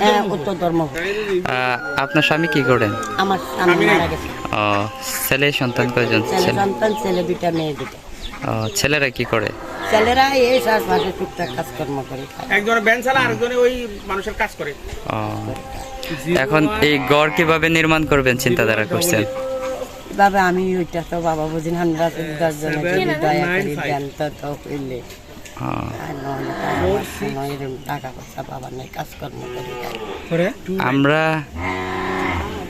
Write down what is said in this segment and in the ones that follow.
হ্যাঁ উত্তর ধর্ম। আপনার স্বামী কি করেন? আমার স্বামী মারা গেছে। ও ছেলে সন্তান কয়জন? ছেলে সন্তান ছেলে দুইটা মেয়ে দুটা ও, ছেলেরা কি করে? ছেলেরা এই চাষবাসে টুকটাক কাজকর্ম করে। একজনে ব্যান চালা আরেকজনে ওই মানুষের কাজ করে। ও, এখন এই গড় কীভাবে নির্মাণ করবেন চিন্তাধারা করছেন? বাবা আমি ওইটা তো বাবা বুঝিন আমরা দশ জনে যদি দয়া করি দেন তো তো হইলে আমরা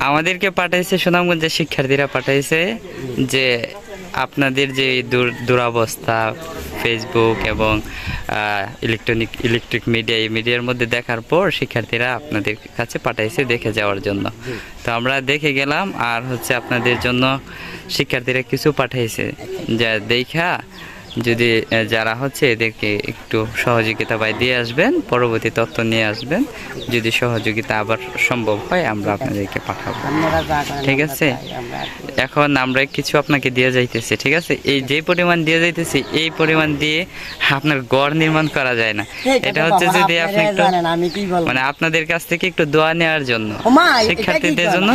আমাদেরকে পাঠাইছে সুনামগঞ্জের শিক্ষার্থীরা পাঠাইছে যে আপনাদের যে দুরাবস্থা ফেসবুক এবং ইলেকট্রনিক ইলেকট্রিক মিডিয়া এই মিডিয়ার মধ্যে দেখার পর শিক্ষার্থীরা আপনাদের কাছে পাঠাইছে দেখে যাওয়ার জন্য। তো আমরা দেখে গেলাম আর হচ্ছে আপনাদের জন্য শিক্ষার্থীরা কিছু পাঠাইছে। যা দেখা যদি যারা হচ্ছে এদেরকে একটু সহযোগিতা পাই দিয়ে আসবেন পরবর্তী তথ্য নিয়ে আসবেন যদি সহযোগিতা আবার সম্ভব হয় আমরা আপনাদেরকে পাঠাবো। ঠিক আছে। এখন আমরা কিছু আপনাকে দিয়ে যাইতেছি ঠিক আছে? এই যে পরিমাণ দিয়ে যাইতেছি এই পরিমাণ দিয়ে আপনার গড় নির্মাণ করা যায় না। এটা হচ্ছে যদি আপনি একটু মানে আপনাদের কাছ থেকে একটু দোয়া নেওয়ার জন্য শিক্ষার্থীদের জন্য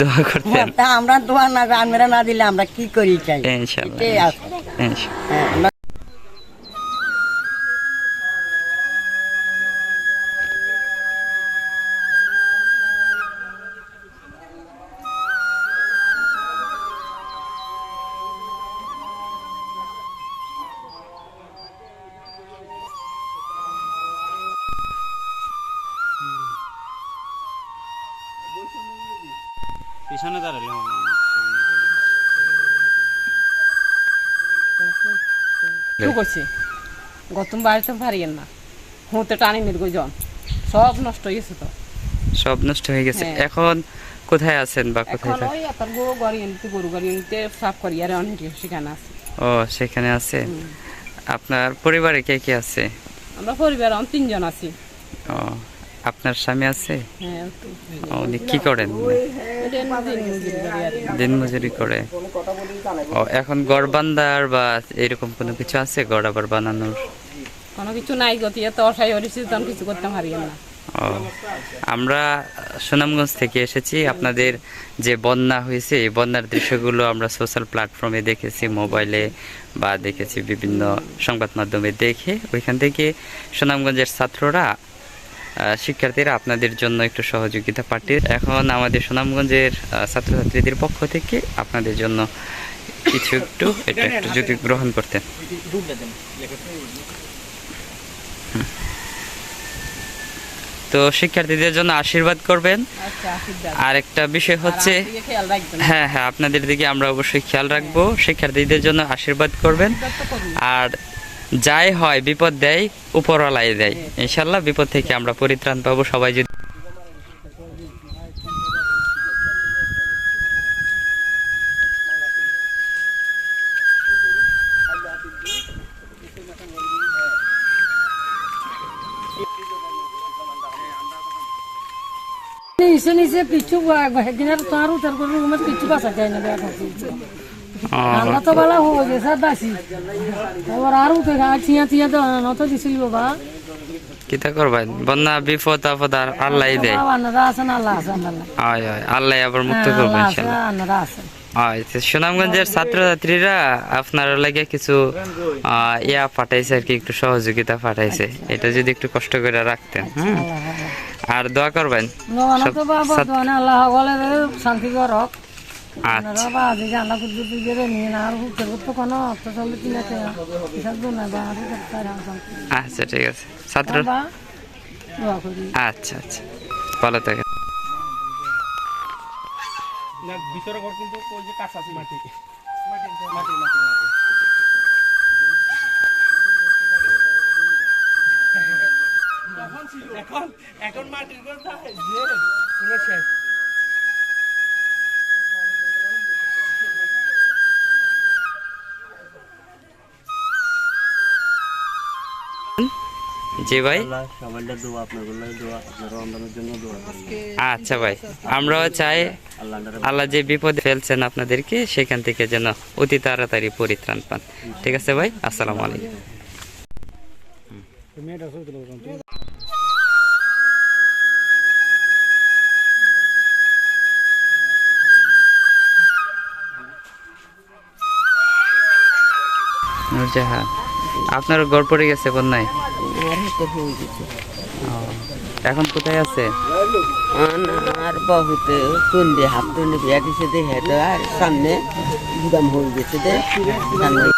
দোয়া করতেন। তা আমরা দোয়া না আমরা না দিলে আমরা কি করি চাই? ইনশাআল্লাহ পিছনে দাঁড়ালে করছে গতম বাড়িতে পারিয়েন না। হুঁতে টানি নির্গো সব নষ্ট হয়ে গেছে তো। সব নষ্ট হয়ে গেছে। হ্যাঁ। এখন কোথায় আছেন বা কোথায় এখন ওই আপনার এনতে গরু গাড়ি এনতে সাফ করি আর অনেক সেখানে আছে। ও সেখানে আছে? আপনার পরিবারে কে কে আছে? আমরা পরিবার অন তিনজন আছি। ও। আপনার স্বামী আছে? হ্যাঁ উনি কি করেন? দিন মজুরি করি আর কি। দিন মজুরি করে। ও এখন গড় বান্দার বা এরকম কোনো কিছু আছে গড় আবার বানানোর? কোনো কিছু নাই গতি এত অসাই হরিছি তখন কিছু করতে পারিয়েন না। ও আমরা সুনামগঞ্জ থেকে এসেছি। আপনাদের যে বন্যা হয়েছে এই বন্যার দৃশ্যগুলো আমরা সোশ্যাল প্ল্যাটফর্মে দেখেছি মোবাইলে বা দেখেছি বিভিন্ন সংবাদ মাধ্যমে দেখে। ওইখান থেকে সুনামগঞ্জের ছাত্ররা শিক্ষার্থীরা আপনাদের জন্য একটু সহযোগিতা পাঠিয়ে এখন আমাদের সুনামগঞ্জের ছাত্রছাত্রীদের পক্ষ থেকে আপনাদের জন্য কিছু একটু এটা একটু যদি গ্রহণ করতেন। তো শিক্ষার্থীদের জন্য আশীর্বাদ করবেন। আচ্ছা আর একটা বিষয় হচ্ছে হ্যাঁ হ্যাঁ আপনাদের দিকে আমরা অবশ্যই খেয়াল রাখব। শিক্ষার্থীদের জন্য আশীর্বাদ করবেন। আর যাই হয়, বিপদ দেয়, উপরওয়ালাই দেয়। ইনশাল্লাহ বিপদ থেকে আমরা পরিত্রাণ পাবো, সবাই যদি নিচে নিচে পিছু তোমার উত্তর করে পিছু বাসা যায় না আমরা তো বলা হো যে স্যার দাসি। এবার আর উঠে গা ছিয়া ছিয়া তো নত দিছিল বাবা কিতা করবেন বন্যা বিপদ আপদ আর আল্লাহ দেয় আন্নারা আছেন আল্লাহ আছেন আল্লাহ। আয় আয় আল্লাহ আবার মুক্ত করবে আল্লাহ আছে ইনশাল্লাহ। আন্নারা আছেন তো সুনামগঞ্জের ছাত্রছাত্রীরা আপনার লাগে কিছু ইয়া পাঠাইছে আর কি একটু সহযোগিতা পাঠাইছে। এটা যদি একটু কষ্ট করে রাখতেন হ্যাঁ আর দোয়া করবেন। শান্তি করক। আচ্ছা। আচ্ছা ঠিক আছে। ছাত্র আচ্ছা আচ্ছা। ভালো থাকে। ভিতরে ঘর কিন্তু ওই যে কাঁচা আছে মাটি। মাটি মাটি মাটি এখন এখন মাটির ঘর যে কোনো আচ্ছা ভাই আমরাও চাই আল্লাহ যে বিপদে ফেলছেন আপনাদেরকে সেখান থেকে যেন অতি তাড়াতাড়ি পরিত্রাণ পান। ঠিক আছে ভাই আসসালাম নুরজাহান আপনার ঘর পড়ে গেছে বন্যায়? এখন কোথায় আছে? আর বহুতে তুন্ডে হাত তুন্ডে বিয়া দিছে দে হেঁটে আর সামনে গুদাম হয়ে গেছে দে সামনে